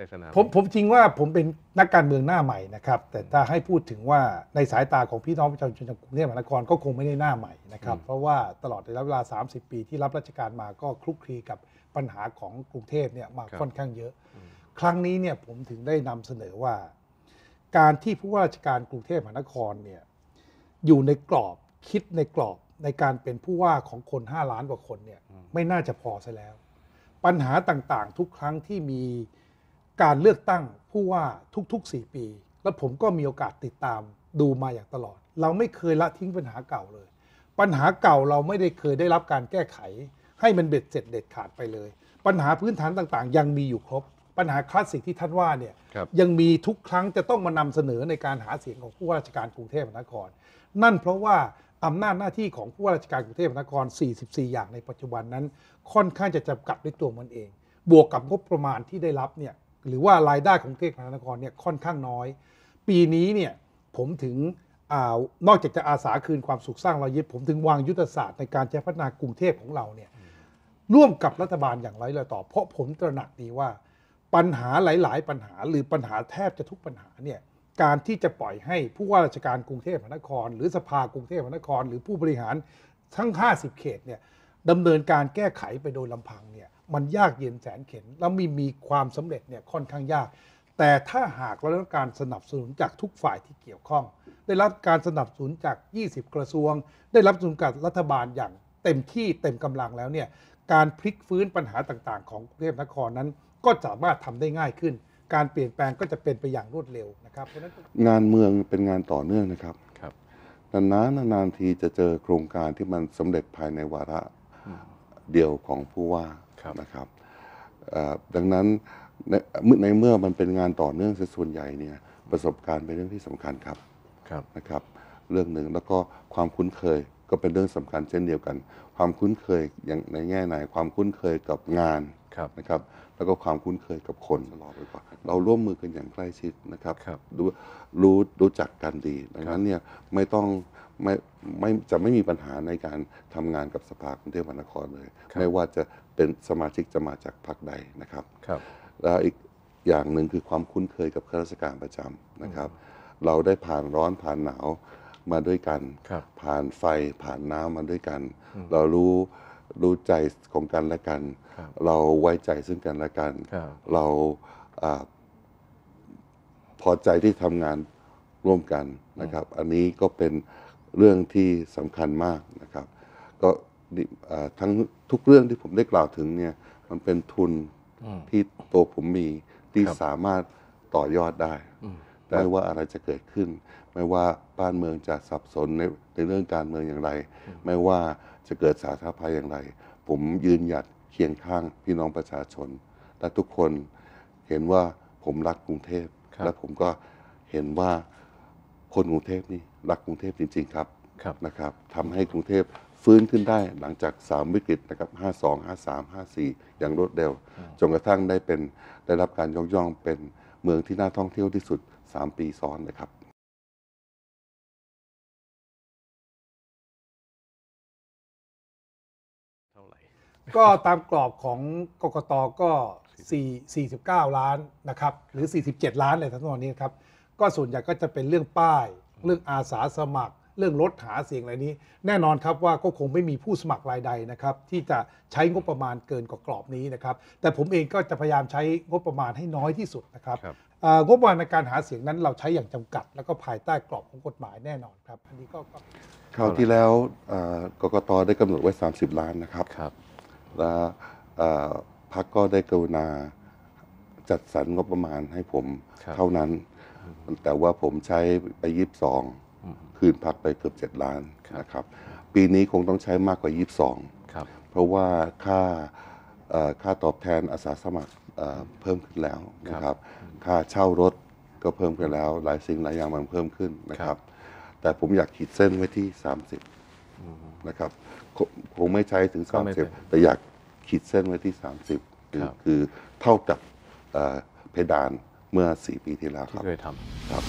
ในสนามผมผมจริงว่าผมเป็นนักการเมืองหน้าใหม่นะครับ แต่ถ้าให้พูดถึงว่าในสายตาของพี่น้องประชาชนชาวกรุงเทพมหานครก็คงไม่ได้หน้าใหม่นะครับ เพราะว่าตลอดระยะเวลา 30 ปีที่รับราชการมาก็คลุกคลีกับปัญหาของกรุงเทพเนี่ยมาค่อนข้างเยอะ ครั้งนี้เนี่ยผมถึงได้นำเสนอว่า การที่ผู้ว่าราชการกรุงเทพมหานครเนี่ยอยู่ในกรอบคิดในกรอบในการเป็นผู้ว่าของคน 5 ล้านกว่าคนเนี่ยไม่น่าจะพอซะแล้ว ปัญหาต่างๆ ทุกครั้งที่มี การเลือกตั้งผู้ว่าทุกๆ 4 ปี แล้วผมก็มีโอกาสติดตามดูมาอย่างตลอด เราไม่เคยละทิ้งปัญหาเก่าเลย ปัญหาเก่าเราไม่ได้เคยได้รับการแก้ไข ให้มันเบ็ดเสร็จเด็ดขาดไปเลย ปัญหาพื้นฐานต่างๆ ยังมีอยู่ครบ ปัญหาคลาสสิกที่ท่านว่าเนี่ยครับยังมีทุกครั้งจะต้องมานำเสนอในการหาเสียงของผู้ว่าราชการกรุงเทพมหานคร นั่นเพราะว่าอำนาจหน้าที่ของผู้ว่าราชการกรุงเทพมหานคร 44 อย่างในปัจจุบันนั้น ค่อนข้างจะจำกัดด้วยตัวมันเอง บวกกับงบประมาณที่ได้รับเนี่ย หรือว่ารายได้ของกรุงเทพมหานครเนี่ยค่อนข้างน้อย ปีนี้เนี่ยผมถึงอนอกจากจะอาสาคืนความสุขสร้างรอยยิ้มผมถึงวางยุทธศาสตร์ในการจะพัฒนากรุงเทพของเราเนี่ยร่วมกับรัฐบาลอย่างไรเลยต่อ เพราะผมตระหนักดีว่าปัญหาหลาย ๆ ปัญหาหรือปัญหาแทบจะทุกปัญหาเนี่ยการที่จะปล่อยให้ผู้ว่าราชการกรุงเทพมหานคร หรือสภากรุงเทพมหานคร หรือผู้บริหารทั้ง 50 เขตเนี่ยดำเนินการแก้ไขไปโดยลำพังเนี่ย มันยากเย็นแสนเข็ญแล้วมีมีความสำเร็จเนี่ยค่อนข้างยาก แต่ถ้าหากเราได้รับการสนับสนุนจากทุกฝ่ายที่เกี่ยวข้อง ได้รับการสนับสนุนจาก 20 กระทรวง ได้รับสนับสนุนจากรัฐบาลอย่างเต็มที่เต็มกำลังแล้วเนี่ยการพลิกฟื้นปัญหาต่างๆ ของกรุงเทพนครนั้น ก็สามารถทำได้ง่ายขึ้น การเปลี่ยนแปลงก็จะเป็นไปอย่างรวดเร็วนะครับเพราะฉะนั้นงานเมืองเป็นงานต่อเนื่องนะครับครับนานๆนานๆทีจะเจอโครงการที่มันสำเร็จภายในวาระเดียวของผู้ว่าครับ นะครับเอ่อดังนั้นในเมื่อในเมื่อมันเป็นงานต่อเนื่องซะส่วนใหญ่เนี่ยประสบการณ์เป็นเรื่องที่สำคัญครับครับนะครับ เรื่องหนึ่งแล้วก็ความคุ้นเคยก็เป็นเรื่องสำคัญเช่นเดียวกัน ความคุ้นเคยอย่างในแง่ไหนความคุ้นเคยกับงานครับนะครับ แล้วก็ความคุ้นเคยกับคนตลอดไปก่อนเราร่วมมือกันอย่างใกล้ชิดนะครับครับรู้รู้รู้จักกันดีดังนั้นเนี่ยไม่ต้อง ไม่ไม่จะไม่มีปัญหาในการทำงานกับสภากรุงเทพมหานครเลยครับไม่ว่าจะเป็นสมาชิกจะมาจากพรรคใดนะครับครับแล้วอีกอย่างหนึ่งคือความคุ้นเคยกับข้าราชการประจำนะครับ เราได้ผ่านร้อนผ่านหนาวมาด้วยกันครับผ่านไฟผ่านน้ำมาด้วยกัน เรารู้รู้ใจของกันและกันครับเราไว้ใจซึ่งกันและกันครับเราอาพอใจที่ทำงานร่วมกันนะครับ อันนี้ก็เป็น เรื่องที่สำคัญมากนะครับ ก็ดิอ่าทั้งทุกเรื่องที่ผมได้กล่าวถึงเนี่ยมันเป็นทุนอืมที่ตัวผมมีที่ครับสามารถต่อยอดได้อืมไม่ว่าอะไรจะเกิดขึ้น ไม่ว่าบ้านเมืองจะสับสนในในเรื่องการเมืองอย่างไร ไม่ว่าจะเกิดสาธารณภัยอย่างไร ผมยืนหยัดเคียงข้างพี่น้องประชาชน และทุกคนเห็นว่าผมรักกรุงเทพครับและผมก็เห็นว่า คนกรุงเทพนี่รักกรุงเทพจริง ๆ ครับครับนะครับทำให้กรุงเทพฟื้นขึ้นได้หลังจาก 3 วิกฤตนะครับ 52 53 54 อย่างรวดเร็ว จนกระทั่งได้เป็นได้รับการยกย่องเป็นเมืองที่น่าท่องเที่ยวที่สุด 3 ปีซ้อนเลยครับเท่าไหร่ก็ตามกรอบของกกตก็ 4 49 ล้านนะครับ หรือ 47 ล้านเลยทั้งหมดนี้ครับ ก็ส่วนใหญ่ก็จะเป็นเรื่องป้าย เรื่องอาสาสมัคร เรื่องรถหาเสียงอะไรนี้ แน่นอนครับว่าก็คงไม่มีผู้สมัครรายใดนะครับ ที่จะใช้งบประมาณเกินกว่ากรอบนี้นะครับ แต่ผมเองก็จะพยายามใช้งบประมาณให้น้อยที่สุดนะครับครับอ่างบประมาณในการหาเสียงนั้นเราใช้อย่างจำกัด แล้วก็ภายใต้กรอบของกฎหมายแน่นอนครับ อันนี้ก็ก็ คราวที่แล้วเอ่อกกตได้กำหนดไว้ 30 ล้านนะครับ ครับ และเอ่อพรรคก็ได้กรุณาจัดสรรงบประมาณให้ผมครับ เท่านั้น แต่ว่าผมใช้ไป22คืนพรรคไปเกือบ7ล้านนะครับ ปีนี้คงต้องใช้มากกว่า22ครับเพราะว่าค่าเอ่อค่าตอบแทนอาสาสมัครเอ่อเพิ่มขึ้นแล้วนะครับ ค่าเช่ารถก็เพิ่มขึ้นแล้ว หลายสิ่งหลายอย่างมันเพิ่มขึ้นนะครับ แต่ผมอยากขีดเส้นไว้ที่ 30นะครับคงคงไม่ใช้ถึงก็ไม่เป็น30 แต่อยากขีดเส้นไว้ที่ 30 คือครับคือเท่ากับเอ่อเพดาน เมื่อ 4 ปีที่แล้วคที่รับเคยทำครับ